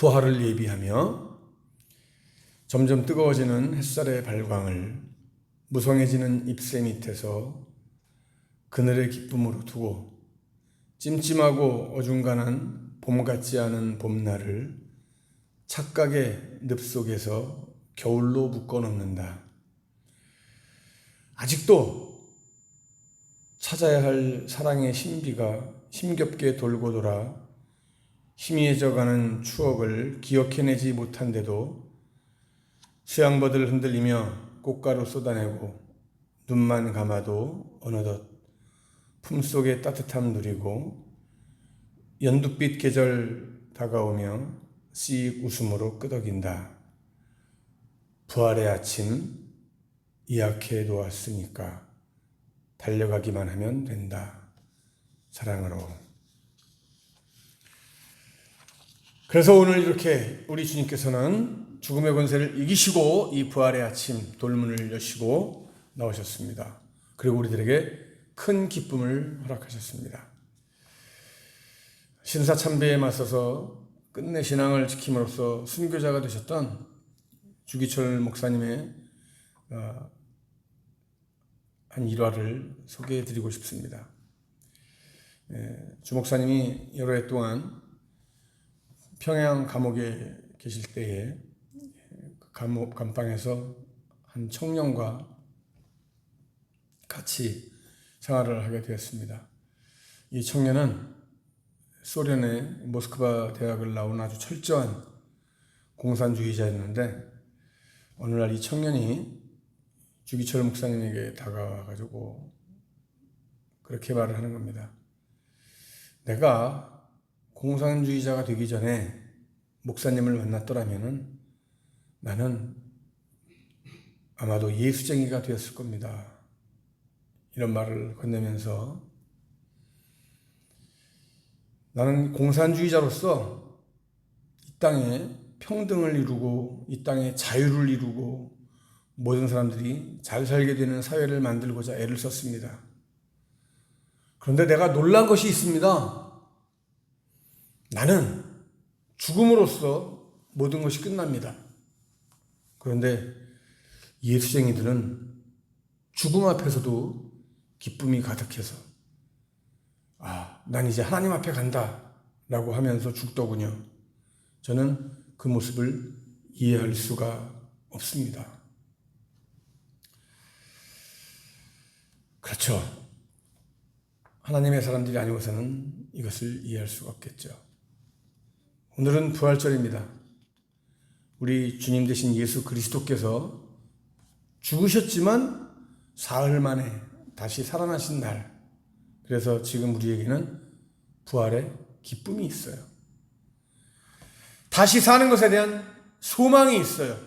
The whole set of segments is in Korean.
부활을 예비하며 점점 뜨거워지는 햇살의 발광을 무성해지는 잎새 밑에서 그늘의 기쁨으로 두고 찜찜하고 어중간한 봄 같지 않은 봄날을 착각의 늪 속에서 겨울로 묶어 놓는다. 아직도 찾아야 할 사랑의 신비가 힘겹게 돌고 돌아 희미해져가는 추억을 기억해내지 못한데도 수양버들 흔들리며 꽃가루 쏟아내고 눈만 감아도 어느덧 품속의 따뜻함 누리고 연두빛 계절 다가오며 씩 웃음으로 끄덕인다. 부활의 아침 예약해 놓았으니까 달려가기만 하면 된다. 사랑으로. 그래서 오늘 이렇게 우리 주님께서는 죽음의 권세를 이기시고 이 부활의 아침 돌문을 여시고 나오셨습니다. 그리고 우리들에게 큰 기쁨을 허락하셨습니다. 신사참배에 맞서서 끝내 신앙을 지킴으로써 순교자가 되셨던 주기철 목사님의 어, 한 일화를 소개해 드리고 싶습니다. 예, 주 목사님이 여러 해 동안 평양 감옥에 계실 때에 그 감옥 감방에서 한 청년과 같이 생활을 하게 되었습니다. 이 청년은 소련의 모스크바 대학을 나온 아주 철저한 공산주의자였는데 어느 날 이 청년이 주기철 목사님에게 다가와가지고 그렇게 말을 하는 겁니다. 내가 공산주의자가 되기 전에 목사님을 만났더라면은 나는 아마도 예수쟁이가 되었을 겁니다. 이런 말을 건네면서 나는 공산주의자로서 이 땅에 평등을 이루고 이 땅에 자유를 이루고 모든 사람들이 잘 살게 되는 사회를 만들고자 애를 썼습니다. 그런데 내가 놀란 것이 있습니다. 나는 죽음으로써 모든 것이 끝납니다. 그런데 예수쟁이들은 죽음 앞에서도 기쁨이 가득해서 아, 난 이제 하나님 앞에 간다 라고 하면서 죽더군요. 저는 그 모습을 이해할 수가 없습니다. 그렇죠. 하나님의 사람들이 아니고서는 이것을 이해할 수가 없겠죠. 오늘은 부활절입니다. 우리 주님 되신 예수 그리스도께서 죽으셨지만 사흘 만에 다시 살아나신 날. 그래서 지금 우리에게는 부활의 기쁨이 있어요. 다시 사는 것에 대한 소망이 있어요.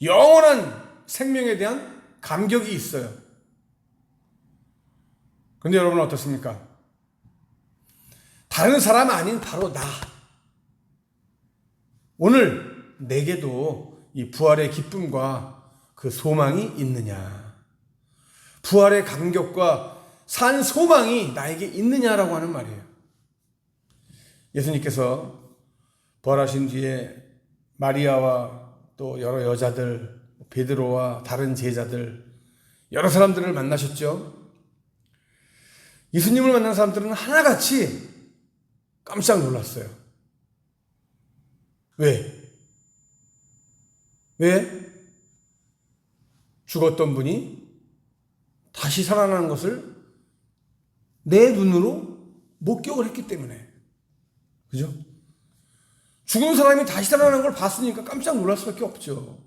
영원한 생명에 대한 감격이 있어요. 근데 여러분 어떻습니까? 다른 사람 아닌 바로 나. 오늘 내게도 이 부활의 기쁨과 그 소망이 있느냐. 부활의 감격과 산 소망이 나에게 있느냐라고 하는 말이에요. 예수님께서 부활하신 뒤에 마리아와 또 여러 여자들, 베드로와 다른 제자들, 여러 사람들을 만나셨죠. 예수님을 만난 사람들은 하나같이 깜짝 놀랐어요. 왜? 왜? 죽었던 분이 다시 살아나는 것을 내 눈으로 목격을 했기 때문에. 그죠? 죽은 사람이 다시 살아나는 걸 봤으니까 깜짝 놀랄 수밖에 없죠.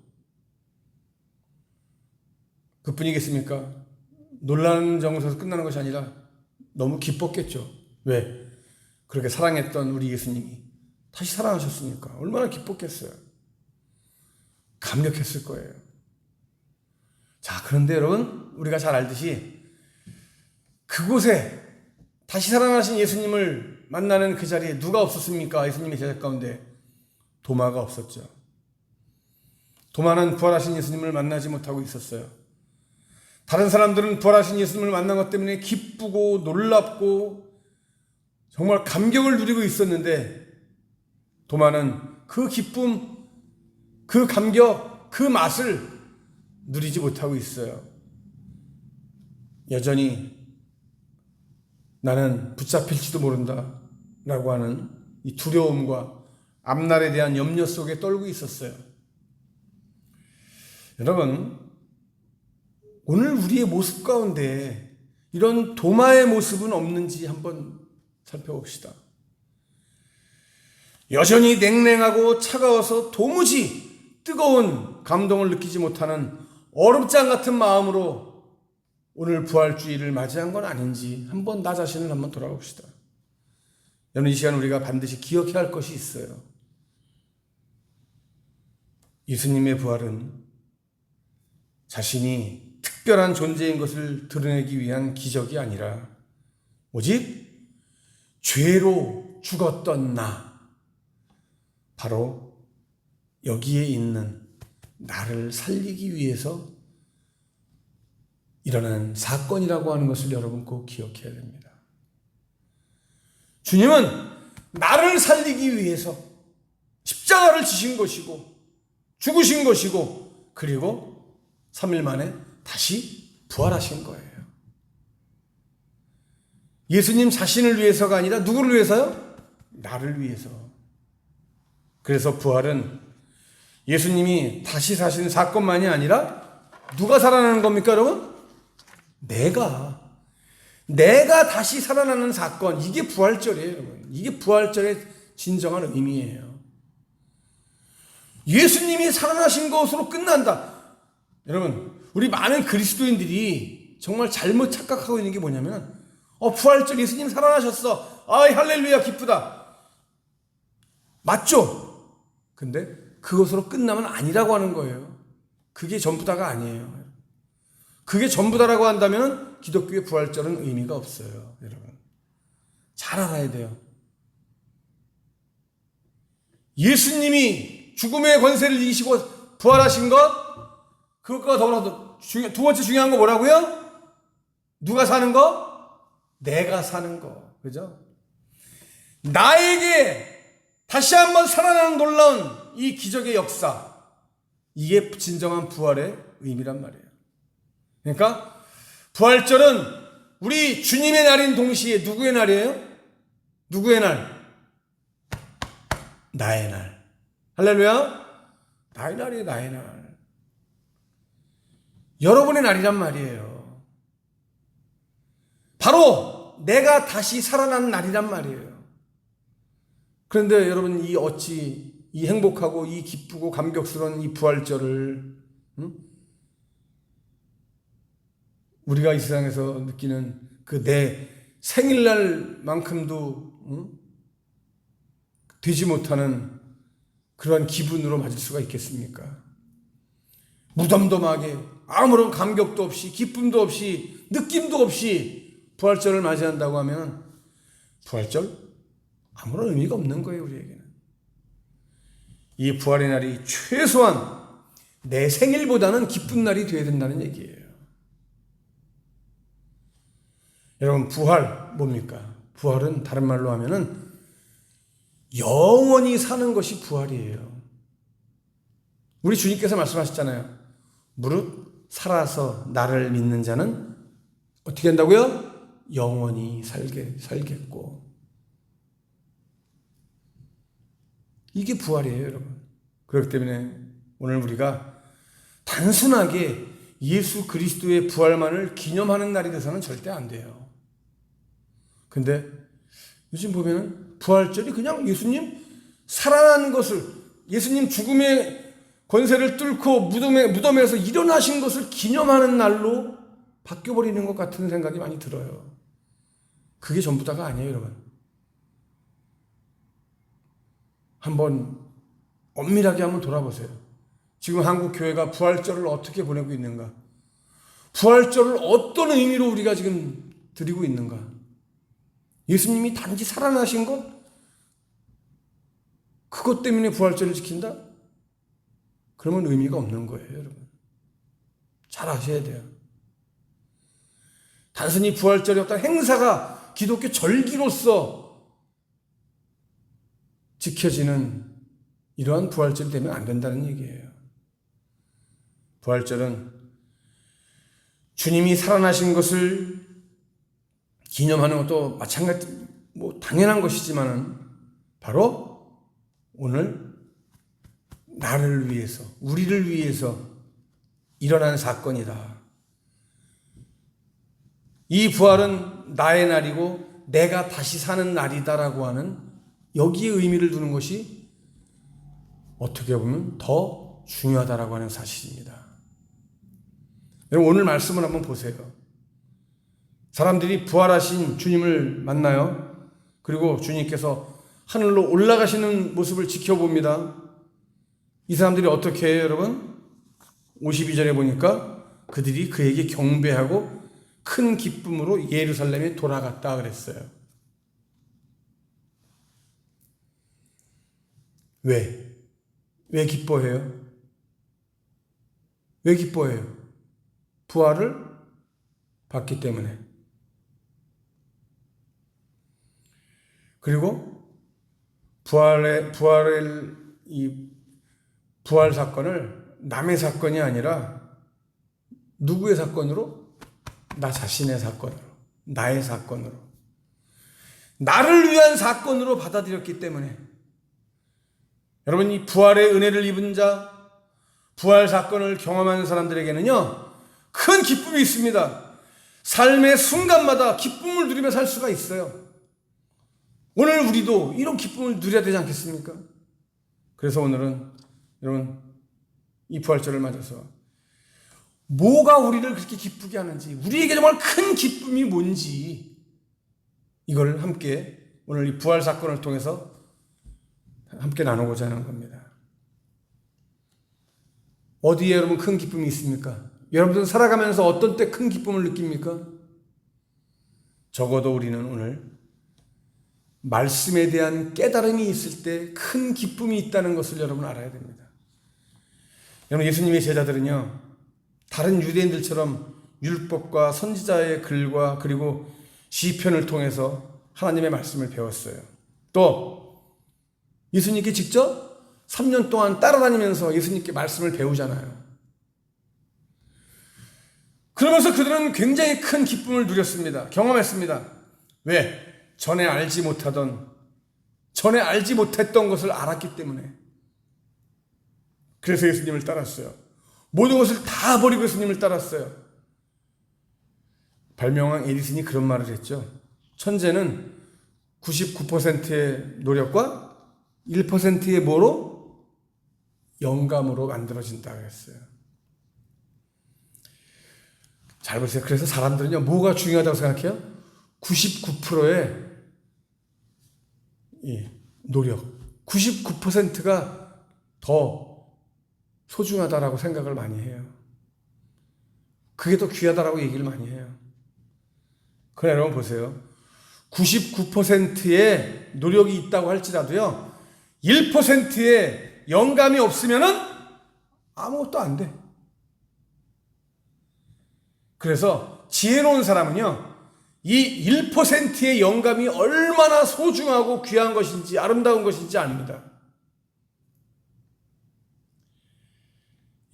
그뿐이겠습니까? 놀라는 정도에서 끝나는 것이 아니라 너무 기뻤겠죠. 왜? 그렇게 사랑했던 우리 예수님이 다시 살아나셨으니까 얼마나 기뻤겠어요. 감격했을 거예요. 자, 그런데 여러분, 우리가 잘 알듯이 그곳에 다시 살아나신 예수님을 만나는 그 자리에 누가 없었습니까? 예수님의 제자 가운데 도마가 없었죠. 도마는 부활하신 예수님을 만나지 못하고 있었어요. 다른 사람들은 부활하신 예수님을 만난 것 때문에 기쁘고 놀랍고 정말 감격을 누리고 있었는데 도마는 그 기쁨, 그 감격, 그 맛을 누리지 못하고 있어요. 여전히 나는 붙잡힐지도 모른다 라고 하는 이 두려움과 앞날에 대한 염려 속에 떨고 있었어요. 여러분, 오늘 우리의 모습 가운데 이런 도마의 모습은 없는지 한번 살펴봅시다. 여전히 냉랭하고 차가워서 도무지 뜨거운 감동을 느끼지 못하는 얼음장 같은 마음으로 오늘 부활주의를 맞이한 건 아닌지 한번 나 자신을 한번 돌아봅시다. 여러분 이 시간 우리가 반드시 기억해야 할 것이 있어요. 예수님의 부활은 자신이 특별한 존재인 것을 드러내기 위한 기적이 아니라 오직 죄로 죽었던 나, 바로 여기에 있는 나를 살리기 위해서 일어난 사건이라고 하는 것을 여러분 꼭 기억해야 됩니다. 주님은 나를 살리기 위해서 십자가를 지신 것이고 죽으신 것이고 그리고 3일 만에 다시 부활하신 거예요. 예수님 자신을 위해서가 아니라 누구를 위해서요? 나를 위해서. 그래서 부활은 예수님이 다시 사신 사건만이 아니라 누가 살아나는 겁니까, 여러분? 내가. 내가 다시 살아나는 사건. 이게 부활절이에요, 여러분. 이게 부활절의 진정한 의미예요. 예수님이 살아나신 것으로 끝난다. 여러분, 우리 많은 그리스도인들이 정말 잘못 착각하고 있는 게 뭐냐면, 어, 부활절 예수님 살아나셨어. 아이, 할렐루야, 기쁘다. 맞죠? 근데 그것으로 끝나면 아니라고 하는 거예요. 그게 전부 다가 아니에요. 그게 전부 다라고 한다면 기독교의 부활절은 의미가 없어요, 여러분. 잘 알아야 돼요. 예수님이 죽음의 권세를 이기시고 부활하신 것, 그것과 더불어서 두 번째 중요한 거 뭐라고요? 누가 사는 거? 내가 사는 거. 그죠? 나에게 다시 한번 살아나는 놀라운 이 기적의 역사. 이게 진정한 부활의 의미란 말이에요. 그러니까 부활절은 우리 주님의 날인 동시에 누구의 날이에요? 누구의 날? 나의 날. 할렐루야? 나의 날이에요, 나의 날. 여러분의 날이란 말이에요. 바로 내가 다시 살아난 날이란 말이에요. 그런데 여러분, 이 어찌 이 행복하고 이 기쁘고 감격스러운 이 부활절을, 음? 우리가 이 세상에서 느끼는 그 내 생일날만큼도 음? 되지 못하는 그러한 기분으로 맞을 수가 있겠습니까? 무덤덤하게 아무런 감격도 없이 기쁨도 없이 느낌도 없이 부활절을 맞이한다고 하면 부활절 아무런 의미가 없는 거예요 우리에게는 이 부활의 날이 최소한 내 생일보다는 기쁜 날이 되어야 된다는 얘기예요 여러분 부활 뭡니까? 부활은 다른 말로 하면은 영원히 사는 것이 부활이에요. 우리 주님께서 말씀하셨잖아요. 무릇 살아서 나를 믿는 자는 어떻게 한다고요? 영원히 살게 살겠고. 이게 부활이에요, 여러분. 그렇기 때문에 오늘 우리가 단순하게 예수 그리스도의 부활만을 기념하는 날이 돼서는 절대 안 돼요. 근데 요즘 보면은 부활절이 그냥 예수님 살아난 것을 예수님 죽음의 권세를 뚫고 무덤에, 무덤에서 일어나신 것을 기념하는 날로 바뀌어버리는 것 같은 생각이 많이 들어요. 그게 전부 다가 아니에요, 여러분. 한번 엄밀하게 한번 돌아보세요. 지금 한국 교회가 부활절을 어떻게 보내고 있는가? 부활절을 어떤 의미로 우리가 지금 드리고 있는가? 예수님이 단지 살아나신 것? 그것 때문에 부활절을 지킨다? 그러면 의미가 없는 거예요, 여러분. 잘 아셔야 돼요. 단순히 부활절이 어떤 행사가 기독교 절기로서 지켜지는 이러한 부활절이 되면 안 된다는 얘기예요. 부활절은 주님이 살아나신 것을 기념하는 것도 마찬가지, 뭐 당연한 것이지만은 바로 오늘 나를 위해서, 우리를 위해서 일어난 사건이다. 이 부활은 나의 날이고 내가 다시 사는 날이다라고 하는 여기에 의미를 두는 것이 어떻게 보면 더 중요하다라고 하는 사실입니다. 여러분 오늘 말씀을 한번 보세요. 사람들이 부활하신 주님을 만나요. 그리고 주님께서 하늘로 올라가시는 모습을 지켜봅니다. 이 사람들이 어떻게 해요, 여러분? 52절에 보니까 그들이 그에게 경배하고 큰 기쁨으로 예루살렘에 돌아갔다 그랬어요. 왜? 왜 기뻐해요? 왜 기뻐해요? 부활을 받기 때문에. 그리고 부활의 부활의 이 부활 사건을 남의 사건이 아니라 누구의 사건으로? 나 자신의 사건으로, 나의 사건으로, 나를 위한 사건으로 받아들였기 때문에 여러분 이 부활의 은혜를 입은 자, 부활 사건을 경험하는 사람들에게는요 큰 기쁨이 있습니다. 삶의 순간마다 기쁨을 누리며 살 수가 있어요. 오늘 우리도 이런 기쁨을 누려야 되지 않겠습니까? 그래서 오늘은 여러분 이 부활절을 맞아서 뭐가 우리를 그렇게 기쁘게 하는지 우리에게 정말 큰 기쁨이 뭔지 이걸 함께 오늘 이 부활 사건을 통해서 함께 나누고자 하는 겁니다. 어디에 여러분 큰 기쁨이 있습니까? 여러분들 살아가면서 어떤 때 큰 기쁨을 느낍니까? 적어도 우리는 오늘 말씀에 대한 깨달음이 있을 때 큰 기쁨이 있다는 것을 여러분 알아야 됩니다. 여러분 예수님의 제자들은요 다른 유대인들처럼 율법과 선지자의 글과 그리고 시편을 통해서 하나님의 말씀을 배웠어요. 또 예수님께 직접 3년 동안 따라다니면서 예수님께 말씀을 배우잖아요. 그러면서 그들은 굉장히 큰 기쁨을 누렸습니다. 경험했습니다. 왜? 전에 알지 못하던, 전에 알지 못했던 것을 알았기 때문에. 그래서 예수님을 따랐어요. 모든 것을 다 버리고 예수님을 따랐어요. 발명왕 에디슨이 그런 말을 했죠. 천재는 99%의 노력과 1%의 뭐로? 영감으로 만들어진다고 했어요. 잘 보세요. 그래서 사람들은요, 뭐가 중요하다고 생각해요? 99%의 이 노력, 99%가 더 소중하다라고 생각을 많이 해요. 그게 더 귀하다라고 얘기를 많이 해요. 그래 여러분 보세요. 99%의 노력이 있다고 할지라도요. 1%의 영감이 없으면은 아무것도 안 돼. 그래서 지혜로운 사람은요. 이 1%의 영감이 얼마나 소중하고 귀한 것인지 아름다운 것인지 압니다.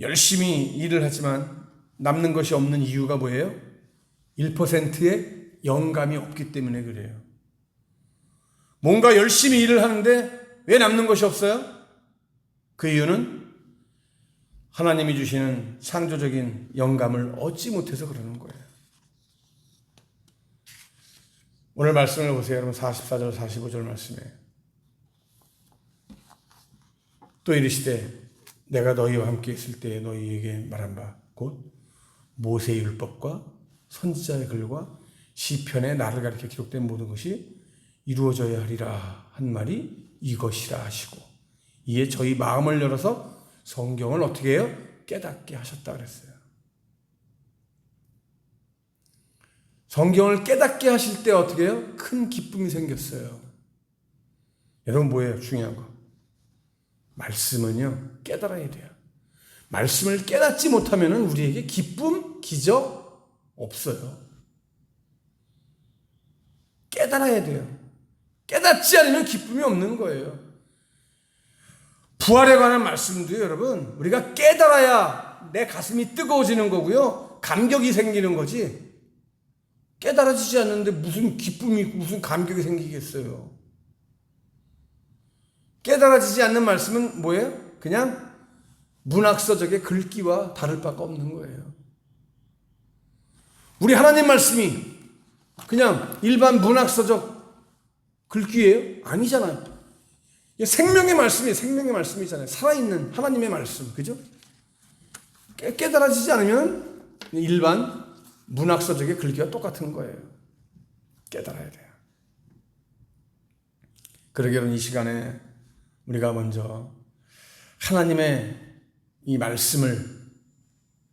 열심히 일을 하지만 남는 것이 없는 이유가 뭐예요? 1%의 영감이 없기 때문에 그래요. 뭔가 열심히 일을 하는데 왜 남는 것이 없어요? 그 이유는 하나님이 주시는 창조적인 영감을 얻지 못해서 그러는 거예요. 오늘 말씀을 보세요. 여러분 44절 45절 말씀에 또 이르시되 내가 너희와 함께 있을 때에 너희에게 말한 바 곧 모세의 율법과 선지자의 글과 시편에 나를 가리켜 기록된 모든 것이 이루어져야 하리라 한 말이 이것이라 하시고 이에 저희 마음을 열어서 성경을 어떻게 해요? 깨닫게 하셨다 그랬어요. 성경을 깨닫게 하실 때 어떻게 해요? 큰 기쁨이 생겼어요. 여러분 뭐예요? 중요한 거. 말씀은요, 깨달아야 돼요. 말씀을 깨닫지 못하면 우리에게 기쁨, 기적 없어요. 깨달아야 돼요. 깨닫지 않으면 기쁨이 없는 거예요. 부활에 관한 말씀도요, 여러분. 우리가 깨달아야 내 가슴이 뜨거워지는 거고요. 감격이 생기는 거지. 깨달아지지 않는데 무슨 기쁨이 무슨 감격이 생기겠어요. 깨달아지지 않는 말씀은 뭐예요? 그냥 문학서적의 글귀와 다를 바가 없는 거예요. 우리 하나님 말씀이 그냥 일반 문학서적 글귀예요? 아니잖아요. 생명의 말씀이 생명의 말씀이잖아요. 살아있는 하나님의 말씀, 그죠? 깨, 깨달아지지 않으면 일반 문학서적의 글귀와 똑같은 거예요. 깨달아야 돼요. 그러기로는 이 시간에 우리가 먼저 하나님의 이 말씀을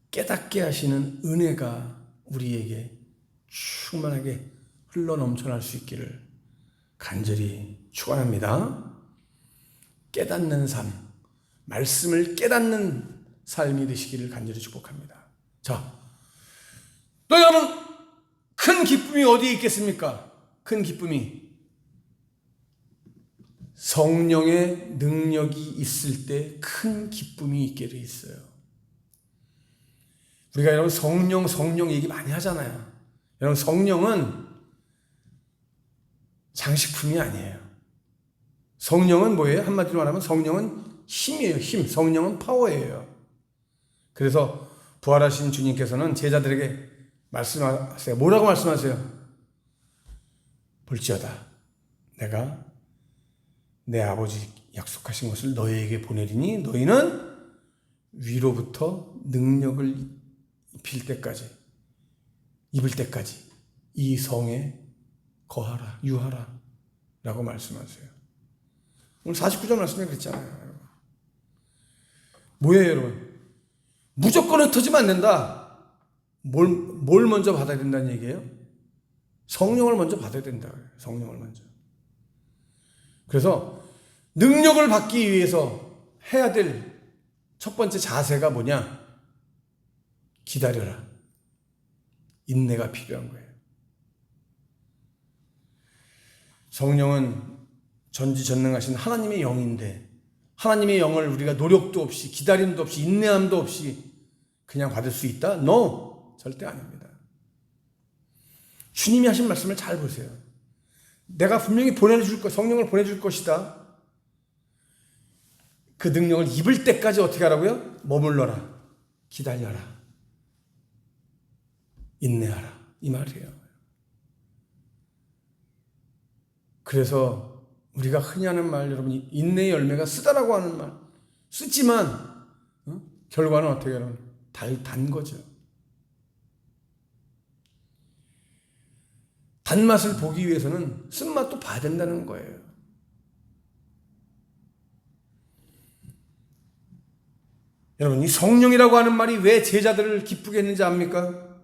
깨닫게 하시는 은혜가 우리에게 충만하게 흘러 넘쳐날 수 있기를 간절히 축원합니다. 깨닫는 삶, 말씀을 깨닫는 삶이 되시기를 간절히 축복합니다. 자, 또 여러분 큰 기쁨이 어디에 있겠습니까? 큰 기쁨이 성령의 능력이 있을 때 큰 기쁨이 있게 돼 있어요. 우리가 여러분 성령 성령 얘기 많이 하잖아요. 여러분 성령은 장식품이 아니에요. 성령은 뭐예요? 한마디로 말하면 성령은 힘이에요. 힘. 성령은 파워예요. 그래서 부활하신 주님께서는 제자들에게 말씀하세요. 뭐라고 말씀하세요? 볼지어다. 내가 내 아버지 약속하신 것을 너희에게 보내리니 너희는 위로부터 능력을 입힐 때까지 입을 때까지 이 성에 거하라 유하라 라고 말씀하세요. 오늘 49절 말씀에 그랬잖아요. 뭐예요 여러분? 무조건 흩어지면 안 된다. 뭘, 뭘 먼저 받아야 된다는 얘기예요? 성령을 먼저 받아야 된다. 성령을 먼저. 그래서 능력을 받기 위해서 해야 될 첫 번째 자세가 뭐냐? 기다려라. 인내가 필요한 거예요. 성령은 전지전능하신 하나님의 영인데 하나님의 영을 우리가 노력도 없이 기다림도 없이 인내함도 없이 그냥 받을 수 있다? No! 절대 아닙니다. 주님이 하신 말씀을 잘 보세요. 내가 분명히 보내줄 것, 성령을 보내줄 것이다. 그 능력을 입을 때까지 어떻게 하라고요? 머물러라. 기다려라. 인내하라. 이 말이에요. 그래서 우리가 흔히 하는 말, 여러분, 인내의 열매가 쓰다라고 하는 말. 쓰지만, 어? 결과는 어떻게 여러분? 달, 단 거죠. 단맛을 보기 위해서는 쓴맛도 봐야 된다는 거예요. 여러분, 이 성령이라고 하는 말이 왜 제자들을 기쁘게 했는지 압니까?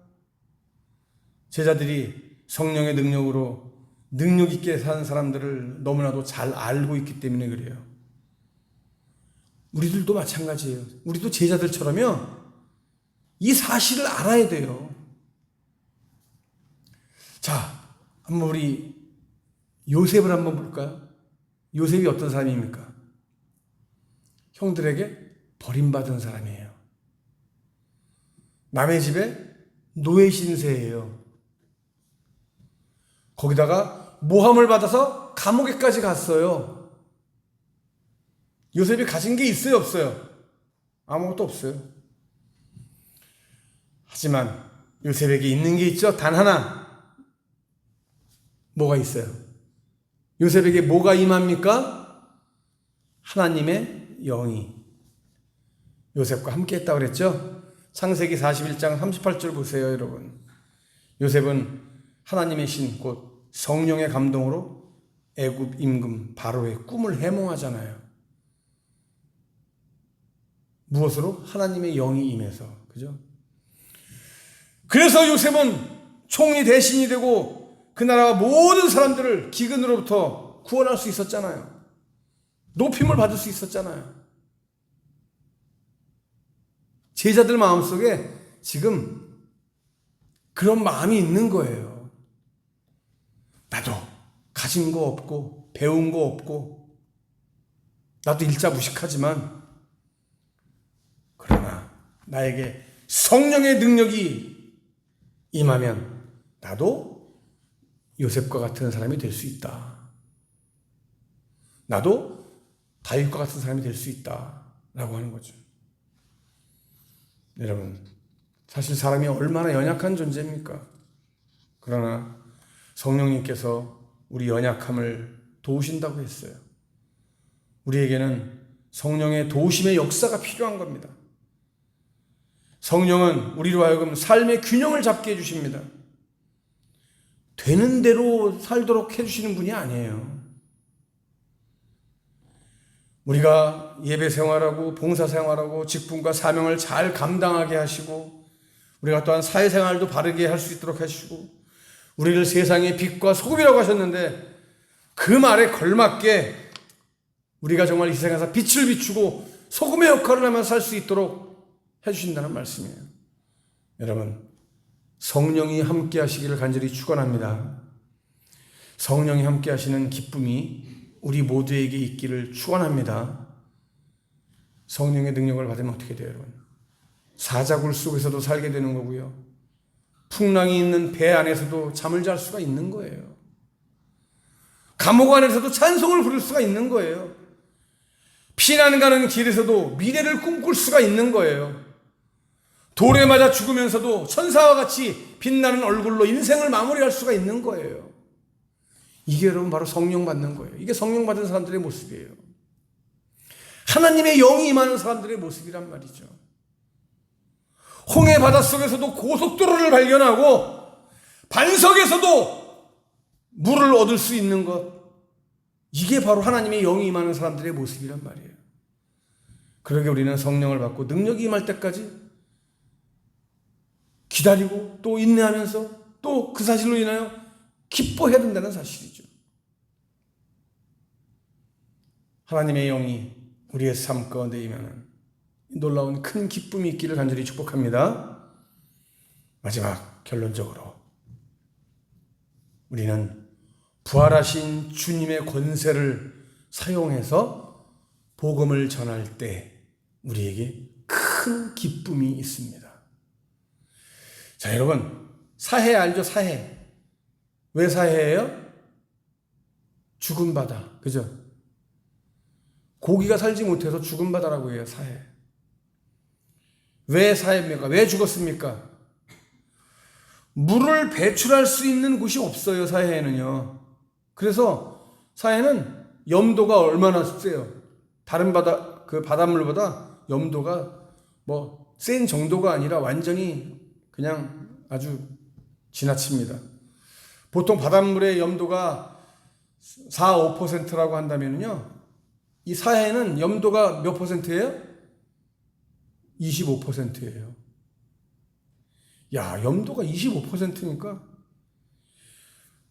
제자들이 성령의 능력으로 능력 있게 사는 사람들을 너무나도 잘 알고 있기 때문에 그래요. 우리들도 마찬가지예요. 우리도 제자들처럼요. 이 사실을 알아야 돼요. 자, 한번 우리 요셉을 한번 볼까요? 요셉이 어떤 사람입니까? 형들에게 버림받은 사람이에요. 남의 집에 노예 신세예요. 거기다가 모함을 받아서 감옥에까지 갔어요. 요셉이 가진 게 있어요, 없어요? 아무것도 없어요. 하지만 요셉에게 있는 게 있죠? 단 하나. 뭐가 있어요? 요셉에게 뭐가 임합니까? 하나님의 영이 요셉과 함께 했다고 그랬죠? 창세기 41장 38절 보세요, 여러분. 요셉은 하나님의 신, 곧 성령의 감동으로 애굽 임금 바로의 꿈을 해몽하잖아요. 무엇으로? 하나님의 영이 임해서. 그죠? 그래서 요셉은 총리 대신이 되고 그 나라와 모든 사람들을 기근으로부터 구원할 수 있었잖아요. 높임을 받을 수 있었잖아요. 제자들 마음속에 지금 그런 마음이 있는 거예요. 나도 가진 거 없고 배운 거 없고 나도 일자 무식하지만 그러나 나에게 성령의 능력이 임하면 나도 요셉과 같은 사람이 될 수 있다. 나도 다윗과 같은 사람이 될 수 있다 라고 하는 거죠. 여러분, 사실 사람이 얼마나 연약한 존재입니까? 그러나 성령님께서 우리 연약함을 도우신다고 했어요. 우리에게는 성령의 도우심의 역사가 필요한 겁니다. 성령은 우리로 하여금 삶의 균형을 잡게 해주십니다. 되는 대로 살도록 해주시는 분이 아니에요. 우리가 예배 생활하고 봉사 생활하고 직분과 사명을 잘 감당하게 하시고 우리가 또한 사회 생활도 바르게 할 수 있도록 하시고 우리를 세상의 빛과 소금이라고 하셨는데 그 말에 걸맞게 우리가 정말 이 세상에서 빛을 비추고 소금의 역할을 하며 살 수 있도록 해주신다는 말씀이에요. 여러분, 성령이 함께 하시기를 간절히 축원합니다. 성령이 함께 하시는 기쁨이 우리 모두에게 있기를 축원합니다. 성령의 능력을 받으면 어떻게 돼요, 여러분? 사자굴 속에서도 살게 되는 거고요. 풍랑이 있는 배 안에서도 잠을 잘 수가 있는 거예요. 감옥 안에서도 찬송을 부를 수가 있는 거예요. 피난 가는 길에서도 미래를 꿈꿀 수가 있는 거예요. 돌에 맞아 죽으면서도 천사와 같이 빛나는 얼굴로 인생을 마무리할 수가 있는 거예요. 이게 여러분 바로 성령 받는 거예요. 이게 성령 받은 사람들의 모습이에요. 하나님의 영이 임하는 사람들의 모습이란 말이죠. 홍해 바닷속에서도 고속도로를 발견하고 반석에서도 물을 얻을 수 있는 것. 이게 바로 하나님의 영이 임하는 사람들의 모습이란 말이에요. 그러게 우리는 성령을 받고 능력이 임할 때까지 기다리고 또 인내하면서 또 그 사실로 인하여 기뻐해야 된다는 사실이죠. 하나님의 영이 우리의 삶 가운데 임하는 놀라운 큰 기쁨이 있기를 간절히 축복합니다. 마지막 결론적으로 우리는 부활하신 주님의 권세를 사용해서 복음을 전할 때 우리에게 큰 기쁨이 있습니다. 자, 여러분, 사해 알죠? 사해. 왜 사해예요? 죽은 바다. 그죠? 고기가 살지 못해서 죽은 바다라고 해요, 사해. 왜 사해입니까? 왜 죽었습니까? 물을 배출할 수 있는 곳이 없어요, 사해에는요. 그래서 사해는 염도가 얼마나 세요? 다른 바다, 그 바닷물보다 염도가 뭐 센 정도가 아니라 완전히 그냥 아주 지나칩니다. 보통 바닷물의 염도가 4, 5%라고 한다면요. 이 사해는 염도가 몇 퍼센트예요? 25%예요. 야, 염도가 25%니까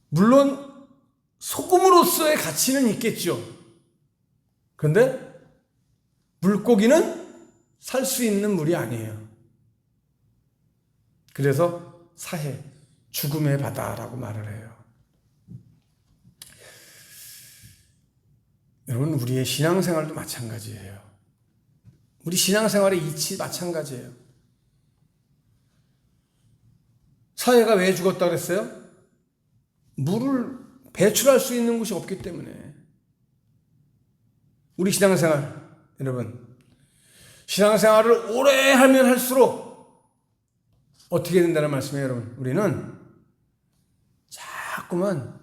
물론 소금으로서의 가치는 있겠죠. 그런데 물고기는 살 수 있는 물이 아니에요. 그래서 사해, 죽음의 바다라고 말을 해요. 여러분, 우리의 신앙생활도 마찬가지예요. 우리 신앙생활의 이치 마찬가지예요. 사회가 왜 죽었다 그랬어요? 물을 배출할 수 있는 곳이 없기 때문에. 우리 신앙생활, 여러분, 신앙생활을 오래 하면 할수록 어떻게 된다는 말씀이에요, 여러분? 우리는 자꾸만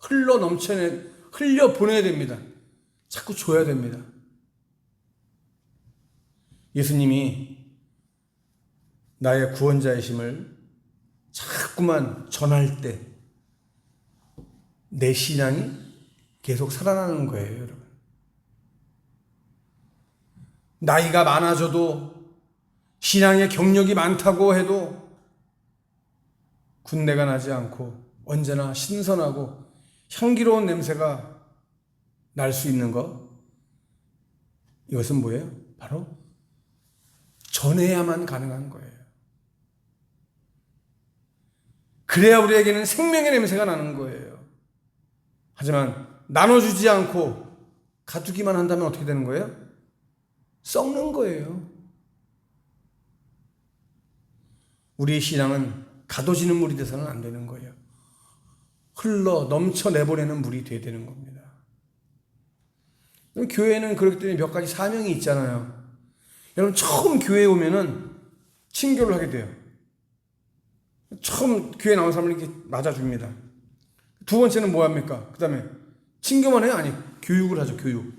흘러 넘쳐내, 흘려 보내야 됩니다. 자꾸 줘야 됩니다. 예수님이 나의 구원자이심을 자꾸만 전할 때 내 신앙이 계속 살아나는 거예요, 여러분. 나이가 많아져도 신앙의 경력이 많다고 해도 군내가 나지 않고 언제나 신선하고 향기로운 냄새가 날 수 있는 것. 이것은 뭐예요? 바로 전해야만 가능한 거예요. 그래야 우리에게는 생명의 냄새가 나는 거예요. 하지만 나눠주지 않고 가두기만 한다면 어떻게 되는 거예요? 썩는 거예요. 우리의 신앙은 가둬지는 물이 돼서는 안 되는 거예요. 흘러 넘쳐 내보내는 물이 돼야 되는 겁니다. 그럼 교회는 그렇기 때문에 몇 가지 사명이 있잖아요. 여러분 처음 교회에 오면은 친교를 하게 돼요. 처음 교회 나온 사람을 이렇게 맞아줍니다. 두 번째는 뭐 합니까? 그 다음에 친교만 해요? 아니, 교육을 하죠, 교육.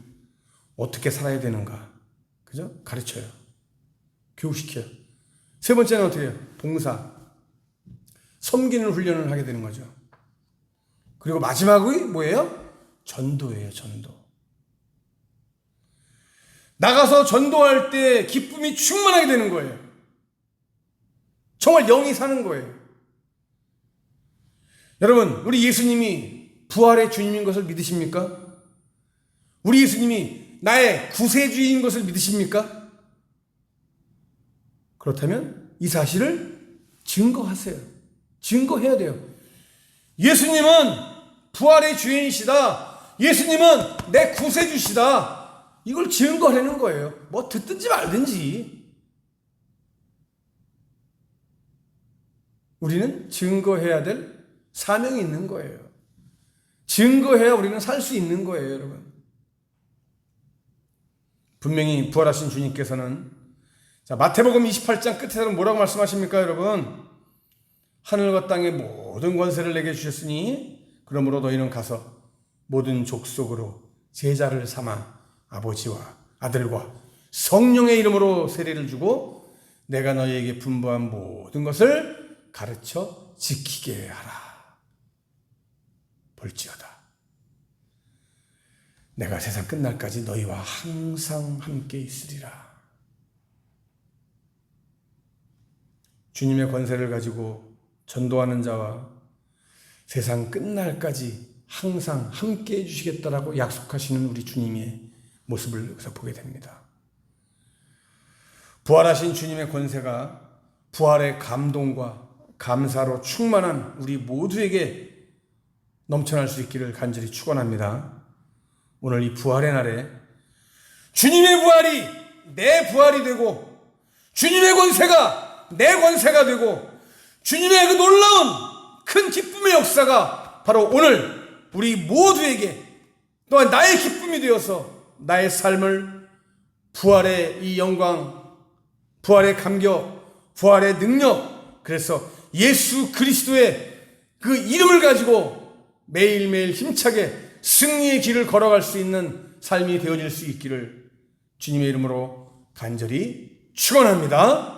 어떻게 살아야 되는가. 그죠? 가르쳐요. 교육시켜요. 세 번째는 어떻게 해요? 봉사. 섬기는 훈련을 하게 되는 거죠. 그리고 마지막이 뭐예요? 전도예요, 전도. 나가서 전도할 때 기쁨이 충만하게 되는 거예요. 정말 영이 사는 거예요. 여러분, 우리 예수님이 부활의 주님인 것을 믿으십니까? 우리 예수님이 나의 구세주인 것을 믿으십니까? 그렇다면 이 사실을 증거하세요. 증거해야 돼요. 예수님은 부활의 주인이시다. 예수님은 내 구세주시다. 이걸 증거하려는 거예요. 뭐 듣든지 말든지. 우리는 증거해야 될 사명이 있는 거예요. 증거해야 우리는 살 수 있는 거예요, 여러분. 분명히 부활하신 주님께서는 자, 마태복음 28장 끝에서는 뭐라고 말씀하십니까, 여러분? 하늘과 땅의 모든 권세를 내게 주셨으니 그러므로 너희는 가서 모든 족속으로 제자를 삼아 아버지와 아들과 성령의 이름으로 세례를 주고 내가 너희에게 분부한 모든 것을 가르쳐 지키게 하라. 볼지어다. 내가 세상 끝날까지 너희와 항상 함께 있으리라. 주님의 권세를 가지고 전도하는 자와 세상 끝날까지 항상 함께 해주시겠다라고 약속하시는 우리 주님의 모습을 여기서 보게 됩니다. 부활하신 주님의 권세가 부활의 감동과 감사로 충만한 우리 모두에게 넘쳐날 수 있기를 간절히 축원합니다. 오늘 이 부활의 날에 주님의 부활이 내 부활이 되고 주님의 권세가 내 권세가 되고 주님의 그 놀라운 큰 기쁨의 역사가 바로 오늘 우리 모두에게 또한 나의 기쁨이 되어서 나의 삶을 부활의 이 영광, 부활의 감격, 부활의 능력, 그래서 예수 그리스도의 그 이름을 가지고 매일매일 힘차게 승리의 길을 걸어갈 수 있는 삶이 되어질 수 있기를 주님의 이름으로 간절히 축원합니다.